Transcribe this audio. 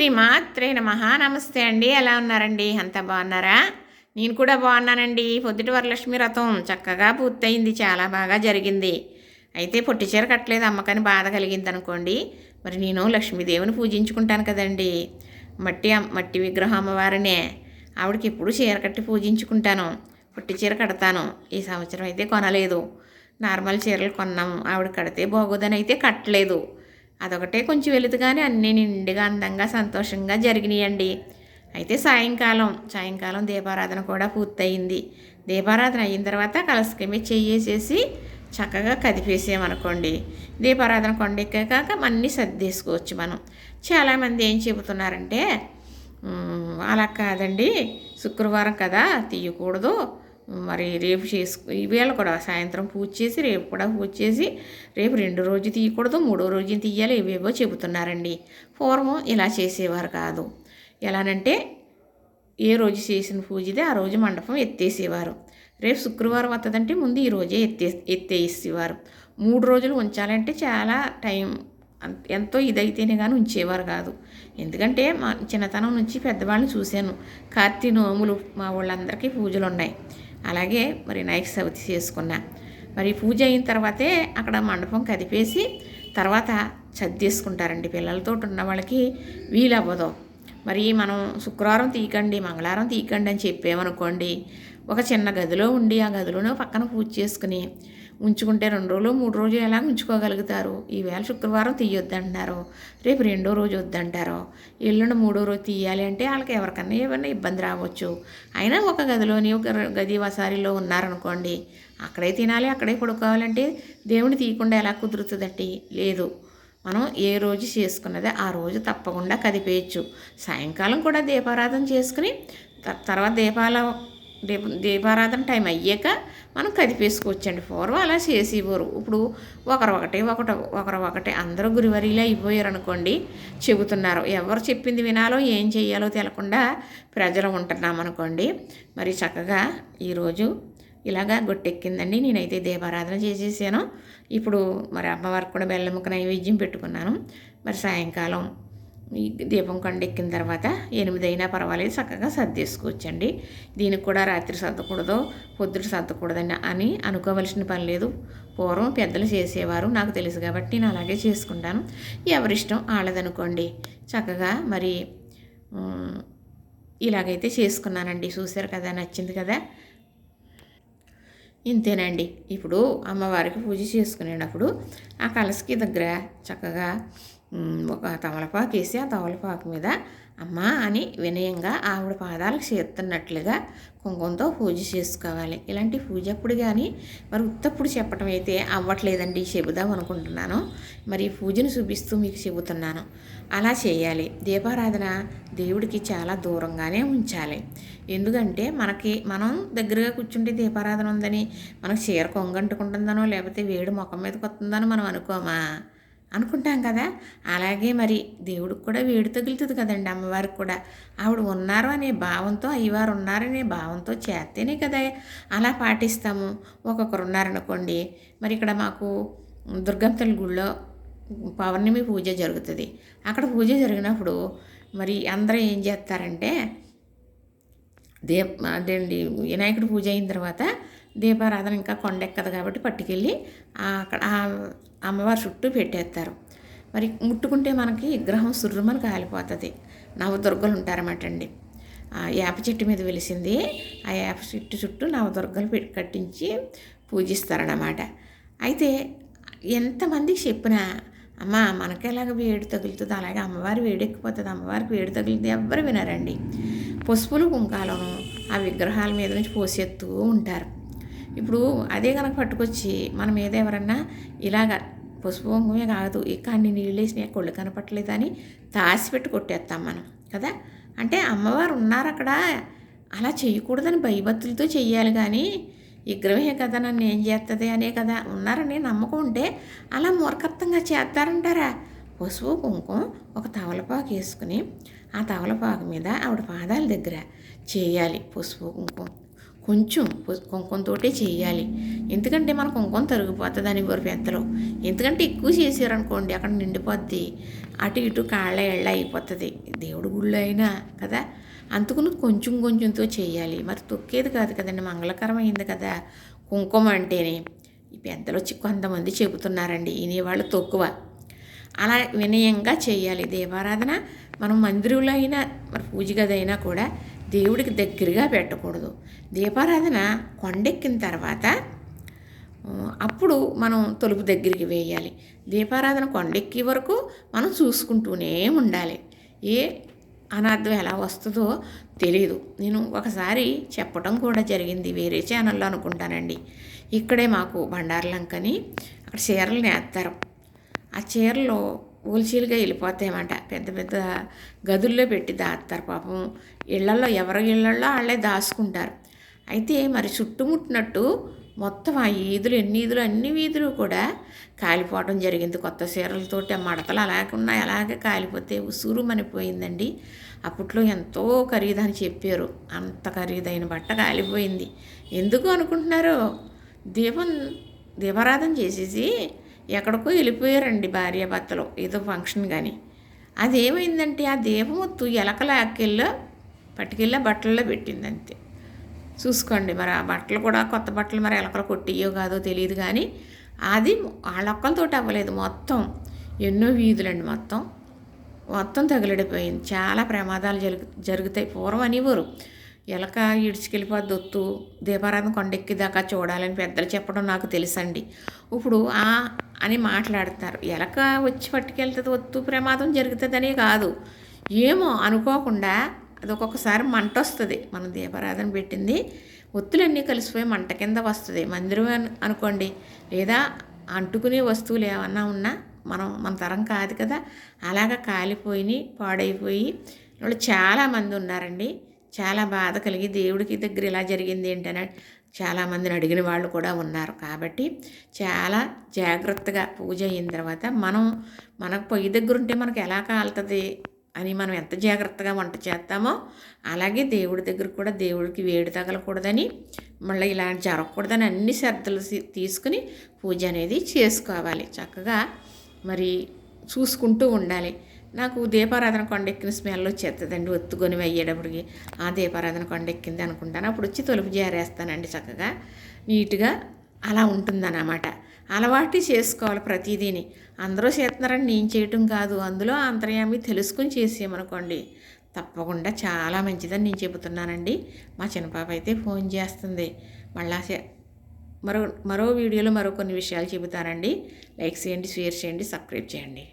శ్రీ మాత్రే నమ. నమస్తే అండి. ఎలా ఉన్నారండి? అంతా బాగున్నారా? నేను కూడా బాగున్నానండి. పొద్దుటి వరలక్ష్మి రథం చక్కగా పూర్తయింది. చాలా బాగా జరిగింది. అయితే పొట్టి చీర కట్టలేదు. అమ్మకని బాధ కలిగింది అనుకోండి మరి నేను లక్ష్మీదేవిని పూజించుకుంటాను కదండి. మట్టి మట్టి విగ్రహం అమ్మవారినే. ఆవిడకి ఎప్పుడు చీర కట్టి పూజించుకుంటాను. పొట్టి చీర కడతాను. ఈ సంవత్సరం అయితే కొనలేదు. నార్మల్ చీరలు కొన్నాము. ఆవిడ కడితే బాగోదని అయితే కట్టలేదు. అదొకటే కొంచెం వెలుతుగానే అన్నీ నిండుగా అందంగా సంతోషంగా జరిగినాయండి. అయితే సాయంకాలం సాయంకాలం దీపారాధన కూడా పూర్తయింది. దీపారాధన అయిన తర్వాత కలసకమే చెయ్యేసేసి చక్కగా కదిపేసామనుకోండి. దీపారాధన కొండెక్కాక అన్నీ సర్దేసుకోవచ్చు మనం. చాలామంది ఏం చెబుతున్నారంటే అలా కాదండి. శుక్రవారం కదా తీయకూడదు. మరి రేపు చేసుకు ఈవేళ కూడా సాయంత్రం పూజ చేసి రేపు కూడా పూజ చేసి రేపు రెండు రోజు తీయకూడదు మూడో రోజు తీయాలి ఇవేవో చెబుతున్నారండి. పూర్వం ఇలా చేసేవారు కాదు. ఎలానంటే ఏ రోజు చేసిన పూజదే ఆ రోజు మండపం ఎత్తేసేవారు. రేపు శుక్రవారం వస్తుందంటే ముందు ఈ రోజే ఎత్తే ఎత్తేసేవారు. మూడు రోజులు ఉంచాలంటే చాలా టైం ఎంతో ఇదైతేనే కానీ ఉంచేవారు కాదు. ఎందుకంటే మా చిన్నతనం నుంచి పెద్దవాళ్ళని చూశాను. కార్తీ నోములు మా వాళ్ళందరికీ పూజలు ఉన్నాయి అలాగే మరి నైక్ సవతి చేసుకున్నా. మరి పూజ అయిన తర్వాతే అక్కడ మండపం కదిపేసి తర్వాత చద్దేసుకుంటారండి పిల్లలతో ఉన్న వాళ్ళకి వీలవ్వదు. మరి మనం శుక్రవారం తీయకండి మంగళవారం తీయకండి అని చెప్పామనుకోండి ఒక చిన్న గదిలో ఉండి ఆ గదిలోనే పక్కన పూజ చేసుకుని ఉంచుకుంటే రెండు రోజులు మూడు రోజులు ఎలా ఉంచుకోగలుగుతారు? ఈవేళ శుక్రవారం తీయొద్దంటున్నారు రేపు రెండో రోజు వద్దంటారు. ఎల్లుండి మూడో రోజు తీయాలి అంటే వాళ్ళకి ఎవరికన్నా ఏమైనా ఇబ్బంది రావచ్చు. అయినా ఒక గదిలోని ఒక గది వసారిలో ఉన్నారనుకోండి అక్కడే తినాలి అక్కడే పడుకోవాలంటే దేవుని తీయకుండా ఎలా కుదురుతుందండి? లేదు. మనం ఏ రోజు చేసుకున్నదే ఆ రోజు తప్పకుండా కదిపేయచ్చు. సాయంకాలం కూడా దీపారాధన చేసుకుని తర్వాత దీపాల దీప దీపారాధన టైం అయ్యాక మనం కదిపేసుకోవచ్చండి. పూర్వం అలా చేసేవారు. ఇప్పుడు ఒకరు ఒకటే ఒకటి ఒకరు ఒకటే అందరూ గురివరిలే అయిపోయారు అనుకోండి చెబుతున్నారు. ఎవరు చెప్పింది వినాలో ఏం చేయాలో తెలకుండా ప్రజలు ఉంటున్నామనుకోండి మరి చక్కగా ఈరోజు ఇలాగా గొట్టెక్కిందండి. నేనైతే దీపారాధన చేసేసాను. ఇప్పుడు మరి అమ్మవారికి కూడా బెల్లముక నైవేద్యం పెట్టుకున్నాను. మరి సాయంకాలం దీపం కొండెక్కిన తర్వాత ఎనిమిది పర్వాలేదు చక్కగా సర్దేసుకోవచ్చండి. దీనికి కూడా రాత్రి సర్దకూడదు పొద్దుట సర్దకూడదని అని అనుకోవలసిన పని లేదు. పూర్వం పెద్దలు చేసేవారు నాకు తెలుసు కాబట్టి నేను అలాగే చేసుకుంటాను. ఎవరిష్టం వాళ్ళదనుకోండి చక్కగా మరి ఇలాగైతే చేసుకున్నానండి. చూశారు కదా నచ్చింది కదా. ఇంతేనండి. ఇప్పుడు అమ్మవారికి పూజ చేసుకునేటప్పుడు ఆ కలసకి దగ్గర చక్కగా ఒక తమలపాకు వేసి ఆ తమలపాకు మీద అమ్మా అని వినయంగా ఆవిడ పాదాలకు చేస్తున్నట్లుగా కుంకుమతో పూజ చేసుకోవాలి. ఇలాంటి పూజ అప్పుడు కానీ మరి ఉత్తప్పుడు చెప్పటం అయితే అవ్వట్లేదండి చెబుదాం అనుకుంటున్నాను. మరి పూజను చూపిస్తూ మీకు చెబుతున్నాను. అలా చేయాలి. దీపారాధన దేవుడికి చాలా దూరంగానే ఉంచాలి. ఎందుకంటే మనకి మనం దగ్గరగా కూర్చుంటే దీపారాధన ఉందని మనకు చీర కొంగంటుకుంటుందనో లేకపోతే వేడి ముఖం మీదకి వస్తుందనో మనం అనుకోమా? అనుకుంటాం కదా. అలాగే మరి దేవుడికి కూడా వేడి తగులుతుంది కదండి అమ్మవారికి కూడా. ఆవిడ ఉన్నారు అనే భావంతో అయ్యవారు ఉన్నారనే భావంతో చేస్తేనే కదా అలా పాటిస్తాము. ఒక్కొక్కరు ఉన్నారనుకోండి మరి ఇక్కడ మాకు దుర్గంతల గుళ్ళో పౌర్ణమి పూజ జరుగుతుంది. అక్కడ పూజ జరిగినప్పుడు మరి అందరూ ఏం చేస్తారంటే దేవ్ అదేండి వినాయకుడి పూజ అయిన తర్వాత దీపారాధన ఇంకా కొండెక్కదు కాబట్టి పట్టుకెళ్ళి అక్కడ అమ్మవారి చుట్టూ పెట్టేస్తారు. మరి ముట్టుకుంటే మనకి విగ్రహం సుర్రుమని కాలిపోతుంది. నవదుర్గలు ఉంటారన్నమాట అండి. ఆ వేప చెట్టు మీద వెలిసింది. ఆ వేప చెట్టు చుట్టూ నవదుర్గలు పెట్టి కట్టించి పూజిస్తారన్నమాట. అయితే ఎంతమందికి చెప్పినా అమ్మ మనకి ఎలాగ వేడి తగులుతుంది అలాగే అమ్మవారి వేడెక్కిపోతుంది అమ్మవారికి వేడి తగులుతుంది ఎవ్వరు వినారండి. పసుపులు కుంకాలను ఆ విగ్రహాల మీద నుంచి పోసేస్తూ ఉంటారు. ఇప్పుడు అదే కనుక పట్టుకొచ్చి మనం ఏదో ఎవరన్నా ఇలాగ పసుపు కుంకుమే కాదు ఇక్కడ అన్ని నీళ్ళు వేసినాయి కొళ్ళు కనపట్లేదని తాసిపెట్టి కొట్టేస్తాం మనం కదా? అంటే అమ్మవారు ఉన్నారు అక్కడ అలా చేయకూడదని భయభక్తులతో చెయ్యాలి కానీ విగ్రహమే కదా నన్ను ఏం చేస్తుంది అనే కదా ఉన్నారని నమ్మకం ఉంటే అలా మూర్ఖత్వంగా చేస్తారంటారా? పసుపు కుంకుమ ఒక తవలపాకు వేసుకుని ఆ తవలపాకు మీద ఆవిడ పాదాల దగ్గర చేయాలి పసుపు కుంకుమ. కొంచెం పసు- కుంకుమతోటే చేయాలి. ఎందుకంటే మన కుంకుమ తరిగిపోతుంది అని పెద్దలు. ఎందుకంటే ఎక్కువ చేసారనుకోండి అక్కడ నిండిపోద్ది. అటు ఇటు కాళ్ళ ఎళ్ళ అయిపోతుంది. దేవుడి గుళ్ళు అయినా కదా? అందుకుని కొంచెం కొంచెంతో చేయాలి. మరి తొక్కేది కాదు కదండి మంగళకరమైంది కదా? కుంకుమ అంటేనే. ఈ పెద్దలు వచ్చి కొంతమంది చెబుతున్నారండి వినేవాళ్ళు తక్కువ. అలా వినయంగా చేయాలి. దేవారాధన మనం మందిరంలో అయినా మరి పూజ గదైనా కూడా దేవుడికి దగ్గరగా పెట్టకూడదు. దీపారాధన కొండెక్కిన తర్వాత అప్పుడు మనం తలుపు దగ్గరికి వేయాలి. దీపారాధన కొండెక్కే వరకు మనం చూసుకుంటూనే ఉండాలి. ఏ అనార్థం ఎలా వస్తుందో తెలియదు నేను ఒకసారి చెప్పడం కూడా జరిగింది వేరే ఛానల్లో అనుకుంటానండి. ఇక్కడే మాకు బండార్లంకని అక్కడ చీరలు నేస్తారు. ఆ చీరలు ఊల్చీలుగా వెళ్ళిపోతాయన్నమాట. పెద్ద పెద్ద గదుల్లో పెట్టి దాస్తారు పాపం. ఇళ్ళలో ఎవరి ఇళ్ళలో వాళ్ళే దాచుకుంటారు అయితే మరి చుట్టుముట్టినట్టు మొత్తం ఆ ఈదులు ఎన్ని ఈదులు అన్ని వీధులు కూడా కాలిపోవడం జరిగింది. కొత్త చీరలతోటి ఆ మడతలు అలాగే ఉన్నాయి అలాగే కాలిపోతే ఉసూరు మనిపోయిందండి అప్పట్లో ఎంతో ఖరీదని చెప్పారు. అంత ఖరీదైన బట్ట కాలిపోయింది. ఎందుకు అనుకుంటున్నారు? దీపం దీపారాధన చేసేసి ఎక్కడికో వెళ్ళిపోయారండి భార్యాభర్తలు ఏదో ఫంక్షన్ కానీ అదేమైందంటే ఆ దీపమొత్తు ఎలకలాకెళ్ళో పట్టుకెళ్ళి బట్టల్లో పెట్టింది అంతే చూసుకోండి మరి ఆ బట్టలు కూడా కొత్త బట్టలు మరి ఎలకలు కొట్టియో కాదో తెలియదు కానీ అది వాళ్ళ ఒక్కలతోటి అవ్వలేదు మొత్తం. ఎన్నో వీధులండి మొత్తం. మొత్తం తగిలిడిపోయింది. చాలా ప్రమాదాలు జరుగు జరుగుతాయి. పూర్వం అనేవారు. ఎలక ఈడ్చుకెళ్ళిపోద్ది ఒత్తు దీపారాధన కొండెక్కిదాకా చూడాలని పెద్దలు చెప్పడం నాకు తెలుసండి. ఇప్పుడు ఆ అని మాట్లాడతారు. ఎలక వచ్చి పట్టుకెళ్తుంది ఒత్తు ప్రమాదం జరుగుతుందనే కాదు. ఏమో అనుకోకుండా అది ఒక్కొక్కసారి మంట వస్తుంది. మనం దీపారాధన పెట్టింది ఒత్తులన్నీ కలిసిపోయి మంట కింద వస్తుంది. మందిరం అనుకోండి. లేదా అంటుకునే వస్తువులు ఏమన్నా ఉన్నా మనం మన తరం కాదు కదా. అలాగ కాలిపోయి పాడైపోయి వాళ్ళు చాలామంది ఉన్నారండి. చాలా బాధ కలిగి దేవుడికి దగ్గర ఇలా జరిగింది ఏంటని చాలామందిని అడిగిన వాళ్ళు కూడా ఉన్నారు. కాబట్టి చాలా జాగ్రత్తగా పూజ అయిన తర్వాత మనం మనకు పొయ్యి దగ్గర ఉంటే మనకు ఎలా కాలుతుంది అని మనం ఎంత జాగ్రత్తగా వంట చేస్తామో అలాగే దేవుడి దగ్గర కూడా దేవుడికి వేడి తగలకూడదని మళ్ళీ ఇలా జరగకూడదని అన్ని శ్రద్ధలు తీసుకుని పూజ అనేది చేసుకోవాలి. చక్కగా మరి చూసుకుంటూ ఉండాలి. నాకు దీపారాధన కొండెక్కిన స్మెల్ వచ్చేస్తుందండి ఒత్తుకొని అయ్యేటప్పటికి ఆ దీపారాధన కొండెక్కింది అనుకుంటాను. అప్పుడు వచ్చి తొలుపు జారేస్తానండి చక్కగా. నీట్గా అలా ఉంటుందన్నమాట. అలవాటు చేసుకోవాలి ప్రతిదీని. అందరూ చేస్తున్నారని నేను చేయటం కాదు. అందులో అంతర్యామి తెలుసుకుని చేసామనుకోండి తప్పకుండా చాలా మంచిదని నేను చెబుతున్నానండి. మా చిన్నపాప అయితే ఫోన్ చేస్తుంది. మళ్ళా మరో మరో వీడియోలో మరో కొన్ని విషయాలు చెబుతానండి. లైక్ చేయండి షేర్ చేయండి సబ్స్క్రైబ్ చేయండి.